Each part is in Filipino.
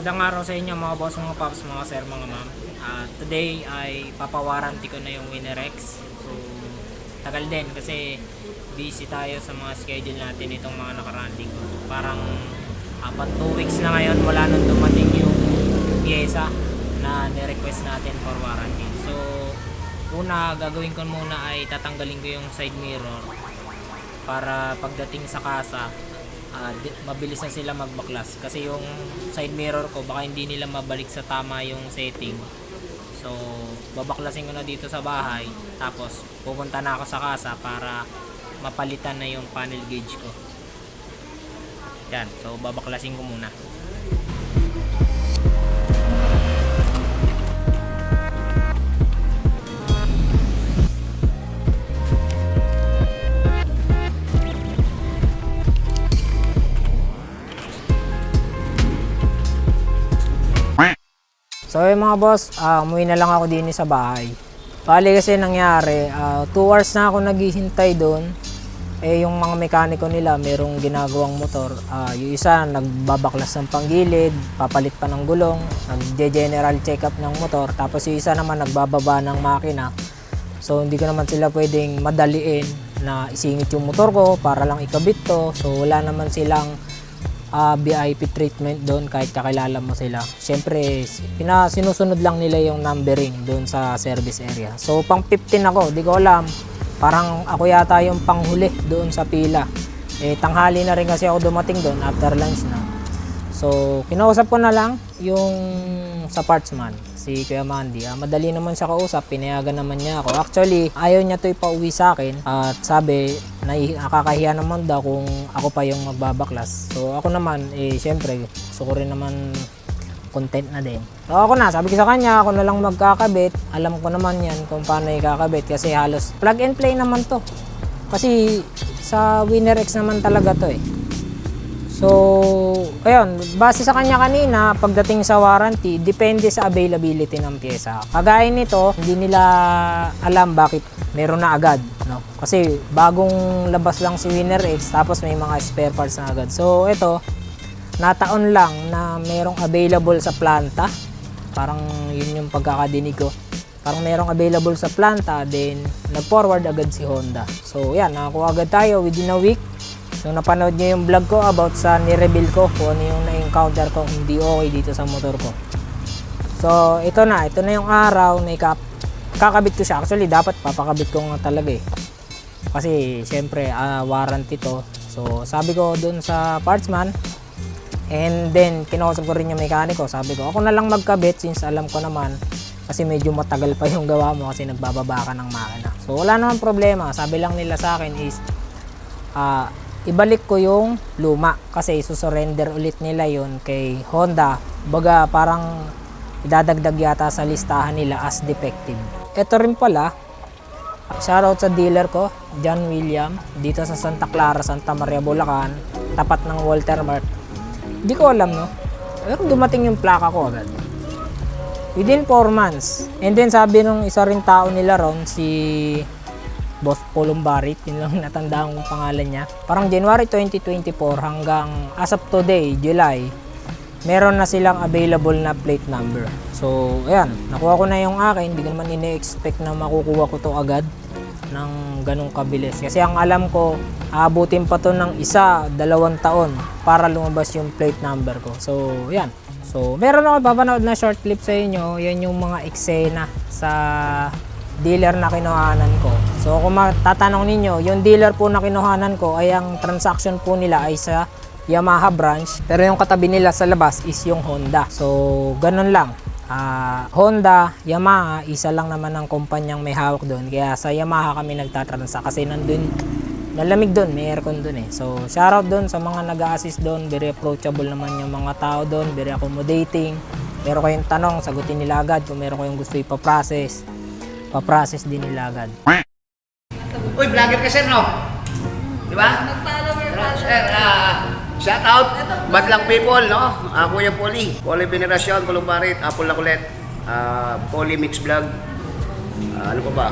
Magandang araw sa inyo mga boss, mga paps, mga sir, mga ma'am. Ah, today ay papawaranty ko na yung Winerex. So, tagal din kasi busy tayo sa mga schedule natin itong mga nakaraang linggo. So, parang apat 2 weeks na ngayon wala nang dumating yung pyesa na ni-request natin for warranty. So, una gagawin ko muna ay tatanggalin ko yung side mirror para pagdating sa kasa di- mabilis na sila magbaklas. Kasi yung side mirror ko baka hindi nila mabalik sa tama yung setting. So babaklasin ko na dito sa bahay. Tapos pupunta na ako sa kasa para mapalitan na yung panel gauge ko. Yan so babaklasin ko muna So yung mga boss, ah, umuwi na lang ako din sa bahay. Bali kasi nangyari, 2 hours na ako naghihintay doon. Eh yung mga mekaniko nila, merong ginagawang motor. Ah, yung isa nagbabaklas ng panggilid, papalit pa ng gulong, nagje-general check-up ng motor. Tapos yung isa naman nagbababa ng makina. So hindi ko naman sila pwedeng madaliin na isingit yung motor ko para lang ikabit to. So wala naman silang ah, VIP treatment doon kahit kakilala mo sila. Siyempre, pina, sinusunod lang nila yung numbering doon sa service area. So, pang 15 ako, di ko alam. Parang ako yata yung panghuli doon sa pila. Eh, tanghali na rin kasi ako dumating doon after lunch na. So, kinausap ko na lang yung sa partsman, si Kuya Mandy. Ah, madali naman siya kausap, pinayagan naman niya ako. Actually, ayaw niya to ipauwi sa akin. At sabi, nakakahiya naman daw kung ako pa yung magbabaklas. So, ako naman, eh, syempre, gusto ko rin naman content na din. So, ako na, sabi ko sa kanya, ako na lang magkakabit. Alam ko naman yan kung paano ikakabit kasi halos plug and play naman to. Kasi sa Winner X naman talaga to eh. So, ayun, base sa kanya kanina, pagdating sa warranty, depende sa availability ng pyesa. Kagaya nito, hindi nila alam bakit meron na agad. No? Kasi bagong labas lang si Winner X, tapos may mga spare parts na agad. So, ito, nataon lang na merong available sa planta. Parang yun yung pagkakadinig ko. Parang merong available sa planta, then nag-forward agad si Honda. So, yan, nakakuha agad tayo within a week. Nung napanood nyo yung vlog ko about sa nireveal ko, kung ano yung na-encounter ko hindi okay dito sa motor ko. So, ito na. Ito na yung araw na ikap kakabit ko siya. Actually, dapat papakabit ko nga talaga eh. Kasi, syempre, ah, warranty to. So, sabi ko dun sa partsman, and then, kinausap ko rin yung mekaniko. Sabi ko, ako na lang magkabit since alam ko naman kasi medyo matagal pa yung gawa mo kasi nagbababa ka ng makina. So, wala naman problema. Sabi lang nila sa akin is, ah, ibalik ko yung luma kasi susurrender ulit nila yon kay Honda. Baga parang idadagdag yata sa listahan nila as defective. Ito rin pala, shoutout sa dealer ko, John William, dito sa Santa Clara, Santa Maria, Bulacan, tapat ng Walter Mart. Hindi ko alam no, pero dumating yung plaka ko agad. Within 4 months. And then sabi nung isa rin tao nila ron, si Boss Columbarit, yun lang natandaan kong pangalan niya. Parang January 2024 hanggang as of today, July, meron na silang available na plate number. So, ayan, nakuha ko na yung akin. Hindi ko naman ini-expect na makukuha ko to agad ng ganong kabilis. Kasi ang alam ko, aabutin pa to ng isa, dalawang taon para lumabas yung plate number ko. So, yan. So, meron ako papanood na short clip sa inyo. Yan yung mga eksena sa dealer na kinuhanan ko. So kung matatanong ninyo, yung dealer po na kinuhanan ko ay ang transaction po nila ay sa Yamaha branch. Pero yung katabi nila sa labas is yung Honda. So ganun lang. Ah, Honda, Yamaha, isa lang naman ang kumpanyang may hawak doon. Kaya sa Yamaha kami nagtatransa kasi nandun, malamig doon, may aircon doon eh. So shoutout doon sa mga nag-assist doon. Very approachable naman yung mga tao doon. Very accommodating. Meron kayong tanong, sagutin nila agad. Kung meron kayong gusto ipaprocess, paprocess din nila agad. Uy, vlogger ka sir, no? Di ba? Mag-follower Sir, pa. sir, ah, shout out, Badlang People, no? Ah, Kuya Poli, Poli Venerasyon, Kulumbarit, Apple na kulit, ah, Poli Mix Vlog, ah, ano pa ba?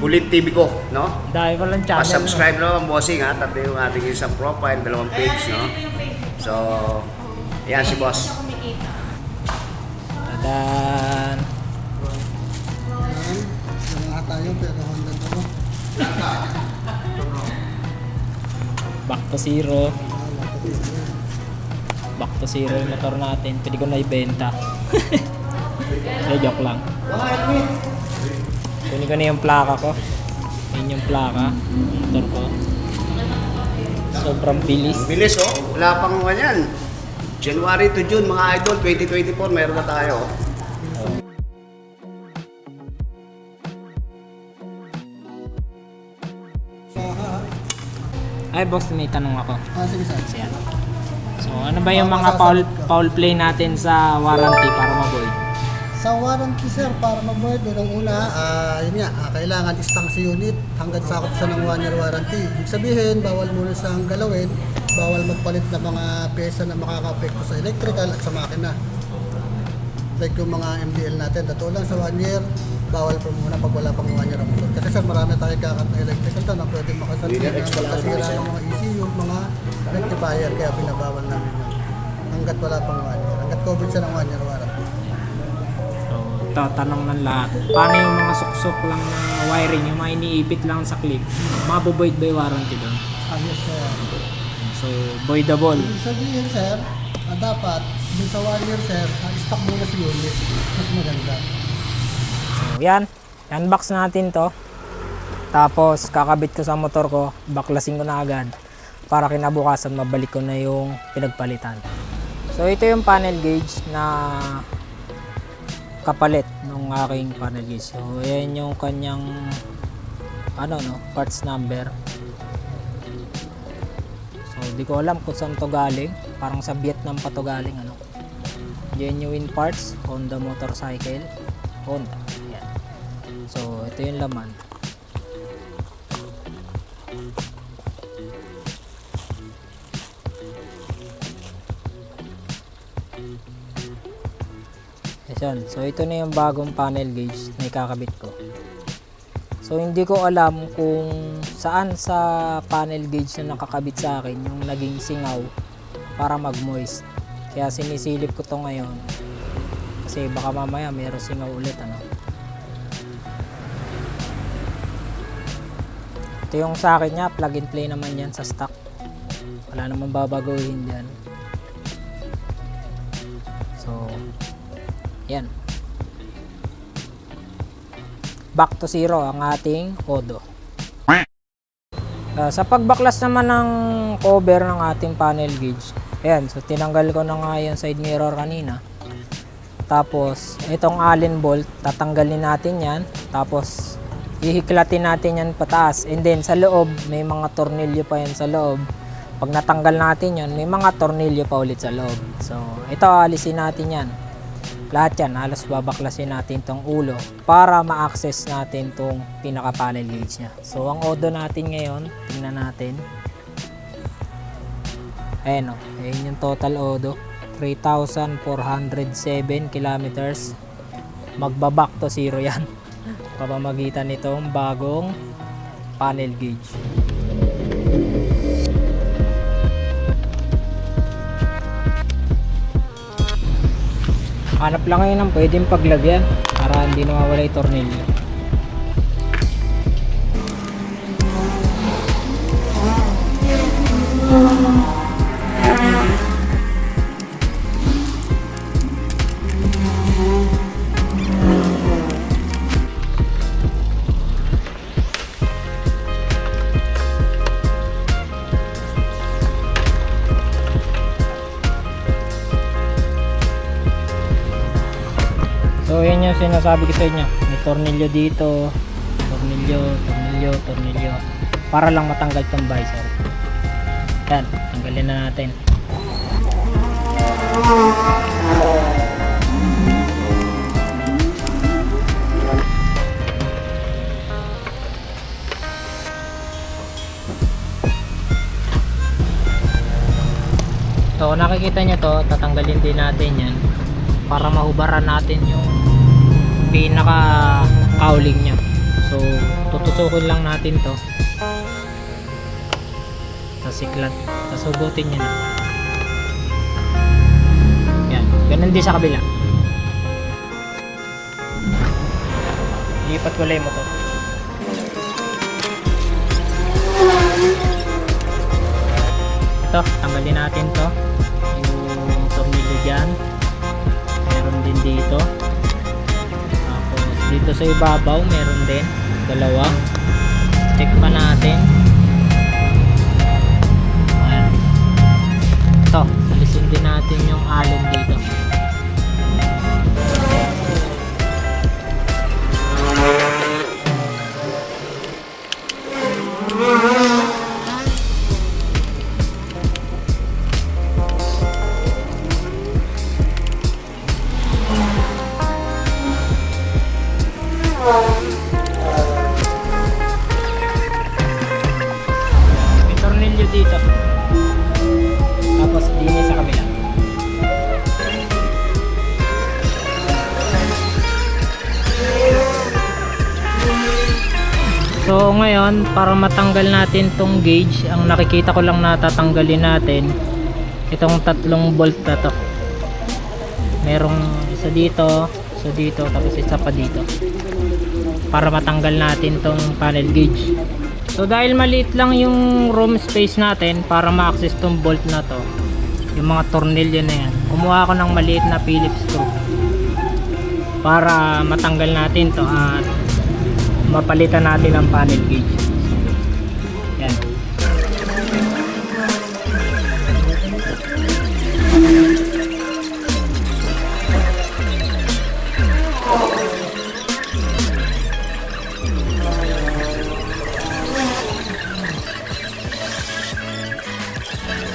Ulit TV ko, no? Dahil ko lang channel. no? Pa-subscribe naman, bossing, ha? Tatlo yung ating isang profile, dalawang page, no? So, yan si boss. Dan. Tayo pero Honda to. Back to zero. Ah. Back to zero yung motor natin. Pwede ko na ibenta. Eh, joke lang. Kunin ko na yung plaka ko. Yun yung plaka. Motor ko. Sobrang bilis. Bilis oh. Wala pang yan. January to June mga idol 2024 meron na tayo. Ay, boss, may tanong ako. Ah, sige sir. Ano. So, ano ba yung mga foul, foul play natin sa warranty para ma-void? Sa warranty sir, para mag-void, unang una, ah, yun nga, ah, kailangan istang sa unit hanggang sakop sa ng 1 year warranty. Ibig sabihin, bawal muna siyang galawin, bawal magpalit ng mga pyesa na makaka-apekto sa electrical at sa makina. Like yung mga MDL natin, totoo lang sa 1 year, bawal pa muna pag wala pang 1 year ang motor. Kasi sir, marami tayong kakat na electrical to na pwede makasarili Leader na makasira mga ng mga ECU, mga rectifier, kaya binabawal namin yun. Hanggat wala pang 1 year, hanggat COVID siya ng 1 year warranty. So, tatanong ng lahat. Paano yung mga suksok lang na wiring, yung mga iniipit lang sa clip? Mabovoid ba yung warranty doon? Ayos sir. So, voidable. Ibig sabihin sir, ah, dapat dun sa 1 year sir, ah, stock muna sa unit. Mas maganda. So, yan. Unbox natin to. Tapos, kakabit ko sa motor ko. Baklasin ko na agad. Para kinabukasan, mabalik ko na yung pinagpalitan. So, ito yung panel gauge na kapalit ng aking panel gauge. So, yan yung kanyang ano no, parts number. So, di ko alam kung saan to galing. Parang sa Vietnam pa to galing ano. Genuine parts, Honda motorcycle. Honda. Yan. So, ito yung laman. Ayan. So, ito na yung bagong panel gauge na ikakabit ko. So, hindi ko alam kung saan sa panel gauge na nakakabit sa akin yung naging singaw para mag-moist. Kaya sinisilip ko to ngayon. Kasi baka mamaya mayroong singaw ulit ano. Ito yung sa akin niya, plug and play naman yan sa stock. Wala namang babaguhin dyan. So, yan. Back to zero ang ating Odo. Ah, sa pagbaklas naman ng cover ng ating panel gauge, ayan, so tinanggal ko na nga yung side mirror kanina. Tapos, itong allen bolt, tatanggalin natin yan. Tapos, ihiklatin natin yan pataas. And then, sa loob, may mga tornilyo pa yan sa loob. Pag natanggal natin yan, may mga tornilyo pa ulit sa loob. So, ito, alisin natin yan. Lahat yan, halos babaklasin natin tong ulo para ma-access natin tong pinaka-panel gauge niya. So, ang odo natin ngayon, tingnan natin. Ayan o, ayan yung total odo. 3,407 kilometers. Magbaback to zero yan. Pamamagitan nitong bagong panel gauge. Hanap lang ngayon ng pwedeng paglagyan para hindi nawawala yung tornilyo. So yun sinasabi ko sa inyo. May tornilyo dito, tornilyo, tornilyo, tornilyo. Para lang matanggal tong visor. Yan, tanggalin na natin. So nakikita nyo to, tatanggalin din natin yan para mahubaran natin yung pinaka cowling niya. So tutusukin lang natin to sa siklat. Tapos hugutin nyo na. Yan. Ganun din sa kabila. Lipat ko lang yung motor. Ito, tanggalin natin to. Yung tornilyo dyan. Meron din dito. Dito sa ibabaw, meron din. Dalawa. Check pa natin. Ito, alisin din natin yung allen dito. Para matanggal natin tong gauge, ang nakikita ko lang natatanggalin natin itong tatlong bolt na to. Merong isa dito, isa dito, tapos isa pa dito. Para matanggal natin tong panel gauge. So dahil maliit lang yung room space natin para ma-access tong bolt na to, yung mga tornilyo na yan, kumuha ako ng maliit na Phillips screw para matanggal natin to at mapalitan natin ang panel gauge.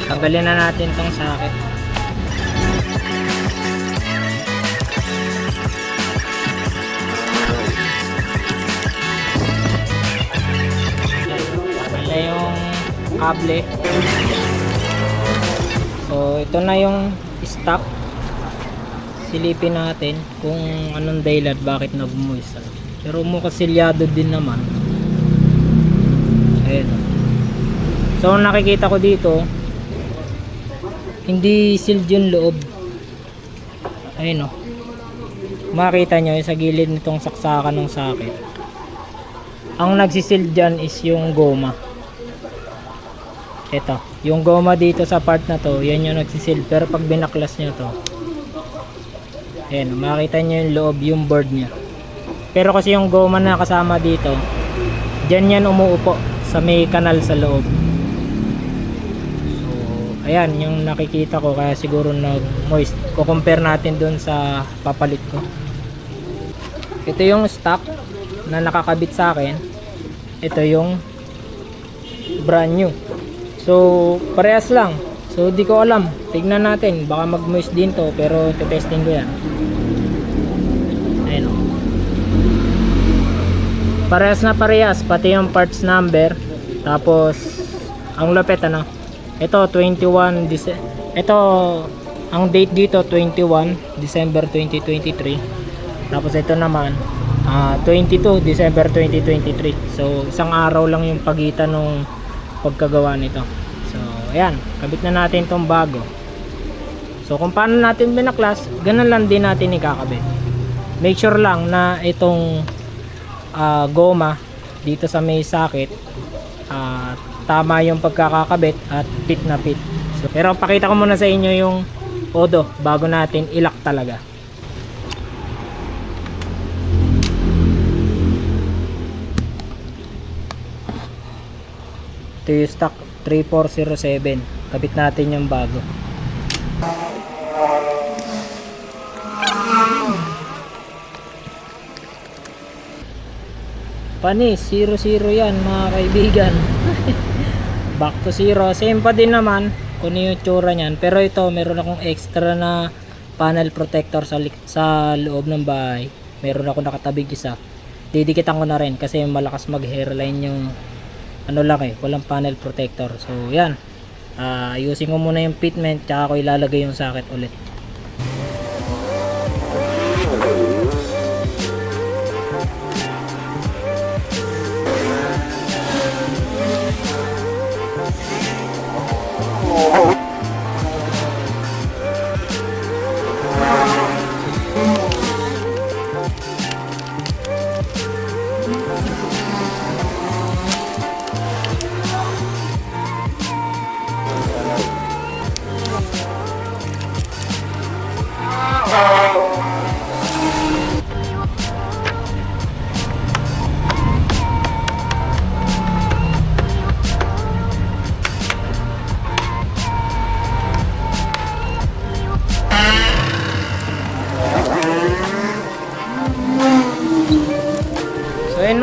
Tanggalin na natin tong sakit. Na yung kable. So, ito na yung stock. Silipin natin kung anong dahilan bakit nag-moist. Pero mukasilyado din naman. Ayan. So, nakikita ko dito, hindi sealed yung loob. Ayun o. Makita nyo sa gilid nitong saksakan ng sakit. Ang nagsisil dyan is yung goma. Ito. Yung goma dito sa part na to, yan yung nagsisil. Pero pag binaklas nyo to, ayan, makita nyo yung loob, yung board niya. Pero kasi yung goma na kasama dito, dyan yan umuupo sa may kanal sa loob. So, ayan, yung nakikita ko kaya siguro nag-moist. Ko-compare natin dun sa papalit ko. Ito yung stock na nakakabit sa akin. Ito yung brand new. So, parehas lang. So, di ko alam. Tignan natin. Baka mag-moist din to. Pero, testing ko yan. Ayan o. Parehas na parehas. Pati yung parts number. Tapos, ang lapit ano. Ito, 21 Dece- Ito, ang date dito, 21 December 2023. Tapos ito naman, ah 22 December 2023. So, isang araw lang yung pagitan ng pagkagawa nito. So, ayan, kabit na natin tong bago. So, kung paano natin binaklas, ganun lang din natin ikakabit. Make sure lang na itong ah, goma dito sa may sakit, ah, tama yung pagkakakabit at fit na fit. So, pero pakita ko muna sa inyo yung odo bago natin ilak talaga. Ito yung stock 3407. Kabit natin yung bago. Panis, 0-0 yan mga kaibigan. Back to 0. Same pa din naman kung ano yung tsura niyan. Pero ito, meron akong extra na panel protector sa, sa loob ng bahay. Meron ako nakatabig isa. Didikitan ko na rin kasi malakas mag hairline yung ano lang eh, walang panel protector. So, yan. Ah, ayusin ko muna yung fitment tsaka ko ilalagay yung socket ulit.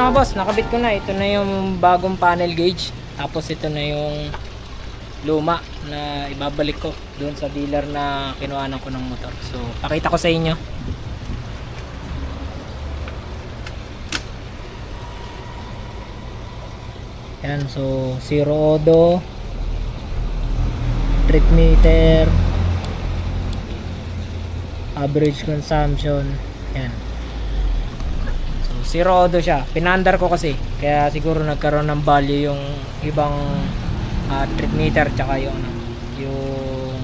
Mga boss, nakabit ko na. Ito na yung bagong panel gauge. Tapos ito na yung luma na ibabalik ko doon sa dealer na kinuhanan ko ng motor. So, pakita ko sa inyo. Yan, so zero odo trip meter average consumption yan zero odo siya. Pinandar ko kasi. Kaya siguro nagkaroon ng value yung ibang ah, trip meter tsaka yung ano, yung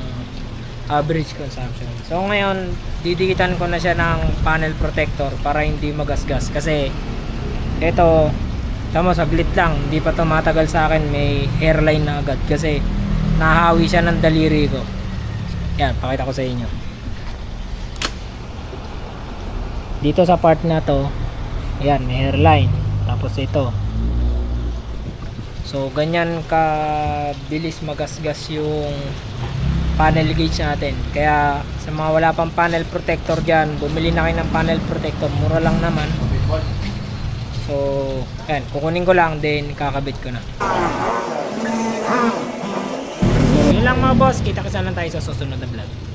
average consumption. So ngayon didikitan ko na siya ng panel protector para hindi magasgas. Kasi ito tama saglit lang. Hindi pa tumatagal sa akin. May hairline na agad. Kasi nahawi siya ng daliri ko. Yan pakita ko sa inyo. Dito sa part na to yan may hairline. Tapos ito. So ganyan ka bilis magasgas yung panel gauge natin. Kaya sa mga wala pang panel protector dyan bumili na kayo ng panel protector. Mura lang naman. So, yan, kukunin ko lang then kakabit ko na. So, yun lang mga boss, kita kita lang tayo sa susunod na vlog.